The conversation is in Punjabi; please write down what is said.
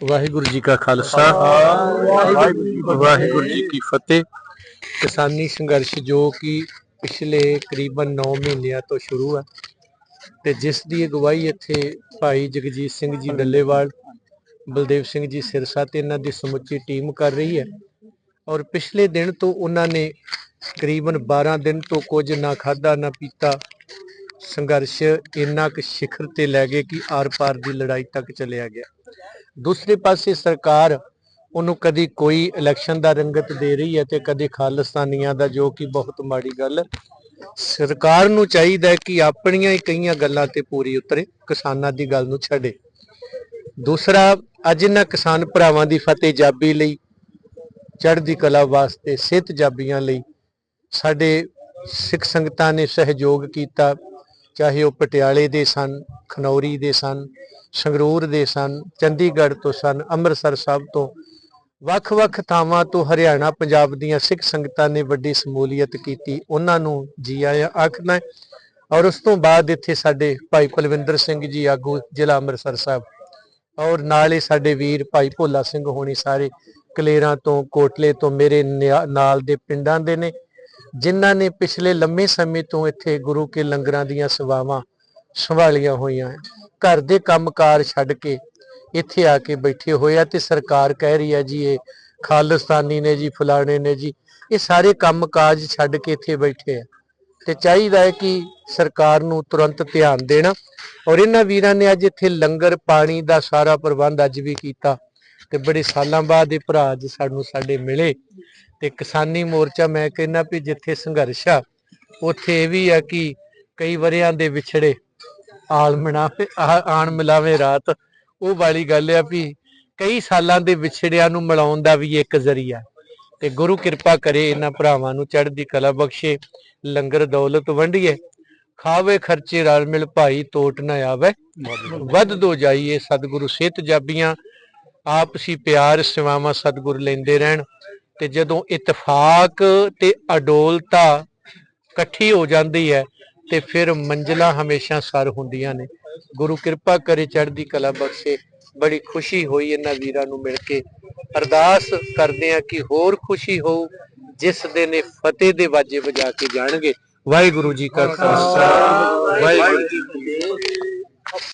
ਵਾਹਿਗੁਰੂ ਜੀ ਕਾ ਖਾਲਸਾ। ਵਾਹਿਗੁਰੂ ਜੀ ਕੀ ਫਤਿਹ। ਕਿਸਾਨੀ ਸੰਘਰਸ਼ ਜੋ ਕਿ ਪਿਛਲੇ ਕਰੀਬਨ 9 ਮਹੀਨਿਆਂ ਤੋਂ ਸ਼ੁਰੂ ਹੈ ਤੇ ਜਿਸ ਦੀ ਅਗਵਾਈ ਇੱਥੇ ਭਾਈ ਜਗਜੀਤ ਸਿੰਘ ਜੀ ਡੱਲੇਵਾਲ, ਬਲਦੇਵ ਸਿੰਘ ਜੀ ਸਿਰਸਾ ਤੇ ਇਹਨਾਂ ਦੀ ਸਮੁੱਚੀ ਟੀਮ ਕਰ ਰਹੀ ਹੈ ਔਰ ਪਿਛਲੇ ਦਿਨ ਤੋਂ ਉਹਨਾਂ ਨੇ ਕਰੀਬਨ 12 ਦਿਨ ਤੋਂ ਕੁਝ ਨਾ ਖਾਦਾ ਨਾ ਪੀਤਾ। ਸੰਘਰਸ਼ ਇੰਨਾ ਕੁ ਸਿਖਰ ਤੇ ਲੈ ਗਏ ਕਿ ਆਰ-ਪਾਰ ਦੀ ਲੜਾਈ ਤੱਕ ਚਲਿਆ ਗਿਆ। ਦੂਸਰੇ ਪਾਸੇ ਸਰਕਾਰ ਉਹਨੂੰ ਕਦੀ ਕੋਈ ਇਲੈਕਸ਼ਨ ਦਾ ਰੰਗਤ ਦੇ ਰਹੀ ਹੈ ਤੇ ਕਦੇ ਖਾਲਿਸਤਾਨੀਆਂ ਦਾ, ਜੋ ਕਿ ਬਹੁਤ ਮਾੜੀ ਗੱਲ ਸਰਕਾਰ ਨੂੰ ਚਾਹੀਦਾ ਕਿ ਆਪਣੀਆਂ ਹੀ ਕਈਆਂ ਗੱਲਾਂ ਤੇ ਪੂਰੀ ਉਤਰੇ, ਕਿਸਾਨਾਂ ਦੀ ਗੱਲ ਨੂੰ ਛੱਡੇ। ਦੂਸਰਾ, ਅੱਜ ਇਹਨਾਂ ਕਿਸਾਨ ਭਰਾਵਾਂ ਦੀ ਫਤਿਹ ਜਾਬੀ ਲਈ, ਚੜ੍ਹਦੀ ਕਲਾ ਵਾਸਤੇ ਸਿਹਤ ਜਾਬੀਆਂ ਲਈ ਸਾਡੇ ਸਿੱਖ ਸੰਗਤਾਂ ਨੇ ਸਹਿਯੋਗ ਕੀਤਾ। ਚਾਹੇ ਉਹ ਪਟਿਆਲੇ ਦੇ ਸਨ, ਖਨੌਰੀ ਦੇ ਸਨ, ਸੰਗਰੂਰ ਦੇ ਸਨ, ਚੰਡੀਗੜ੍ਹ ਤੋਂ ਸਨ, ਅੰਮ੍ਰਿਤਸਰ ਸਾਹਿਬ ਤੋਂ, ਵੱਖ-ਵੱਖ ਥਾਵਾਂ ਤੋਂ ਹਰਿਆਣਾ, ਪੰਜਾਬ ਦੀਆਂ ਸਿੱਖ ਸੰਗਤਾਂ ਨੇ ਵੱਡੀ ਸਮੂਲੀਅਤ ਕੀਤੀ, ਉਹਨਾਂ ਨੂੰ ਜੀ ਆਇਆਂ ਆਖਣਾ ਔਰ ਉਸ ਤੋਂ ਬਾਅਦ ਇੱਥੇ ਸਾਡੇ ਭਾਈ ਕੁਲਵਿੰਦਰ ਸਿੰਘ ਜੀ ਆਗੂ, ਜ਼ਿਲ੍ਹਾ ਅੰਮ੍ਰਿਤਸਰ ਸਾਹਿਬ। ਔਰ ਨਾਲ ਹੀ ਸਾਡੇ ਵੀਰ ਭਾਈ ਭੋਲਾ ਸਿੰਘ ਹੋਣੀ ਸਾਰੇ ਕਲੇਰਾਂ ਤੋਂ, ਕੋਟਲੇ ਤੋਂ, ਮੇਰੇ ਨਿਆ- ਨਾਲ ਦੇ ਪਿੰਡਾਂ ਦੇ ਨੇ। ਜਿਨ੍ਹਾਂ ਨੇ ਪਿਛਲੇ ਲੰਮੇ ਸਮੇਂ ਤੋਂ ਇੱਥੇ ਗੁਰੂ ਕੇ ਲੰਗਰਾਂ ਦੀਆਂ ਸੇਵਾਵਾਂ ਸੰਭਾਲੀਆਂ ਹੋਈਆਂ, ਘਰ ਦੇ ਕੰਮਕਾਰ ਛੱਡ ਕੇ ਇੱਥੇ ਆ ਕੇ ਬੈਠੇ ਹੋਏ ਆ ਤੇ ਸਰਕਾਰ ਕਹਿ ਰਹੀ ਹੈ ਜੀ, ਇਹ ਖਾਲਿਸਤਾਨੀ ਨੇ ਜੀ, ਫਲਾਣੇ ਨੇ ਜੀ, ਇਹ ਸਾਰੇ ਕੰਮਕਾਜ ਛੱਡ ਕੇ ਇੱਥੇ ਬੈਠੇ ਆ। ਤੇ ਚਾਹੀਦਾ ਹੈ ਕਿ ਸਰਕਾਰ ਨੂੰ ਤੁਰੰਤ ਧਿਆਨ ਦੇਣਾ ਔਰ ਇਹਨਾਂ ਵੀਰਾਂ ਨੇ ਅੱਜ ਇੱਥੇ ਲੰਗਰ ਪਾਣੀ ਦਾ ਸਾਰਾ ਪ੍ਰਬੰਧ ਅੱਜ ਵੀ ਕੀਤਾ ਤੇ ਬੜੇ ਸਾਲਾਂ ਬਾਅਦ ਇਹ ਭਰਾ ਅੱਜ ਸਾਨੂੰ ਸਾਡੇ ਮਿਲੇ। ਤੇ ਕਿਸਾਨੀ ਮੋਰਚਾ ਮੈਂ ਕਹਿੰਦਾ ਵੀ ਜਿੱਥੇ ਸੰਘਰਸ਼ ਆ, ਉੱਥੇ ਇਹ ਵੀ ਆ ਕਿ ਕਈ ਵਰਿਆਂ ਦੇ ਵਿਛੜੇ ਆਲ ਮਨਾਵੇ ਆਣ ਮਿਲਾਵੇ ਰਾਤ। ਉਹ ਵਾਲੀ ਗੱਲ ਆ ਵੀ ਕਈ ਸਾਲਾਂ ਦੇ ਵਿਛੜਿਆਂ ਨੂੰ ਮਿਲਾਉਣ ਦਾ ਵੀ ਇੱਕ ਜ਼ਰੀਆ। ਤੇ ਗੁਰੂ ਕਿਰਪਾ ਕਰੇ ਇਹਨਾਂ ਭਰਾਵਾਂ ਨੂੰ ਚੜ੍ਹਦੀ ਕਲਾ ਬਖਸ਼ੇ, ਲੰਗਰ ਦੌਲਤ ਵੰਡੀਏ, ਖਾਵੇ ਖਰਚੇ ਰਲ ਮਿਲ ਭਾਈ ਤੋਟ ਨਾ ਆਵੇ। ਵੱਧ ਦੋ ਜਾਈਏ ਸਤਿਗੁਰੂ ਸਿਹਤ ਜਾਬੀਆਂ ਆਪਸੀ ਪਿਆਰ ਸੇਵਾਵਾਂ ਸਤਿਗੁਰ ਲੈਂਦੇ ਰਹਿਣ। ਤੇ ਜਦੋਂ ਇਤਫਾਕ ਤੇ ਅਡੋਲਤਾ ਇਕੱਠੀ ਹੋ ਜਾਂਦੀ ਹੈ, ਤੇ ਫਿਰ ਮੰਜ਼ਲਾਂ ਹਮੇਸ਼ਾ ਸਰ ਹੁੰਦੀਆਂ ਨੇ। ਗੁਰੂ ਕਿਰਪਾ ਕਰੇ ਚੜ੍ਹਦੀ ਕਲਾ ਬਖਸ਼ੇ। ਬੜੀ ਖੁਸ਼ੀ ਹੋਈ ਇਹਨਾਂ ਵੀਰਾਂ ਨੂੰ ਮਿਲ ਕੇ। ਅਰਦਾਸ ਕਰਦੇ ਆ ਕਿ ਹੋਰ ਖੁਸ਼ੀ ਹੋ ਜਿਸ ਦਿਨ ਇਹ ਫਤਿਹ ਦੇ ਵਾਜੇ ਵਜਾ ਕੇ ਜਾਣਗੇ। ਵਾਹਿਗੁਰੂ ਜੀ ਕਾ ਖਾਲਸਾ। ਵਾਹਿਗੁਰੂ ਜੀ ਕੀ ਫਤਿਹ।